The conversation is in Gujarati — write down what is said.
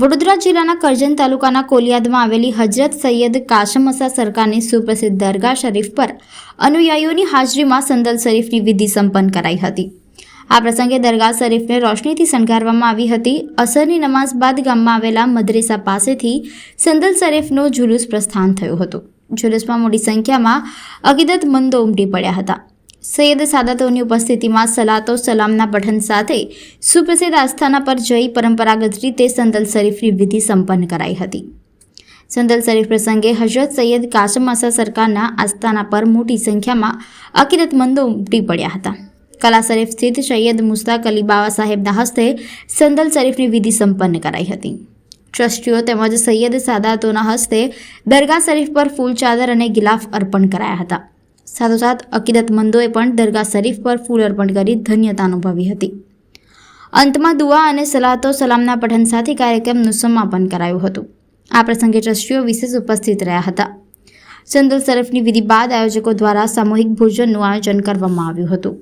વડોદરા જિલ્લાના કરજણ તાલુકાના કોલિયાદમાં આવેલી હજરત સૈયદ કાશમસા સરકારની સુપ્રસિદ્ધ દરગાહ શરીફ પર અનુયાયીઓની હાજરીમાં સંદલ શરીફની વિધિ સંપન્ન કરાઈ હતી. આ પ્રસંગે દરગાહ શરીફને રોશનીથી શણગારવામાં આવી હતી. અસરની નમાઝ બાદ ગામમાં આવેલા મદ્રેસા પાસેથી સંદલ શરીફનો જુલુસ પ્રસ્થાન થયું હતું. જુલુસમાં મોટી સંખ્યામાં અકીદતમંદો ઉમટી પડ્યા હતા. સૈયદ સાદાતોની ઉપસ્થિતિમાં સલાતો સલામના પઠન સાથે સુપ્રસિદ્ધ આસ્થાના પર જઈ પરંપરાગત રીતે સંદલ શરીફની વિધિ સંપન્ન કરાઈ હતી. સંદલ શરીફ પ્રસંગે હજરત સૈયદ કાસમ અસા સરકારના આસ્થાના પર મોટી સંખ્યામાં અકીદતમંદો ઉમટી પડ્યા હતા. કલા શરીફ સ્થિત સૈયદ મુસ્તાક અલી બાવા સાહેબના હસ્તે સંદલ શરીફની વિધિ સંપન્ન કરાઈ હતી. ટ્રસ્ટીઓ તેમજ સૈયદ સાદાતોના હસ્તે દરગાહ શરીફ પર ફૂલ ચાદર અને ગિલાફ અર્પણ કરાયા હતા. સાથોસાથ અકીદતમંદોએ પણ દરગાહ શરીફ પર ફૂલ અર્પણ કરી ધન્યતા અનુભવી હતી. અંતમાં દુઆ અને સલાતો સલામના પઠન સાથે કાર્યક્રમનું સમાપન કરાયું હતું. આ પ્રસંગે ટ્રસ્ટીઓ વિશેષ ઉપસ્થિત રહ્યા હતા. ચંદુલ શરફની વિધિ બાદ આયોજકો દ્વારા સામૂહિક ભોજનનું આયોજન કરવામાં આવ્યું હતું.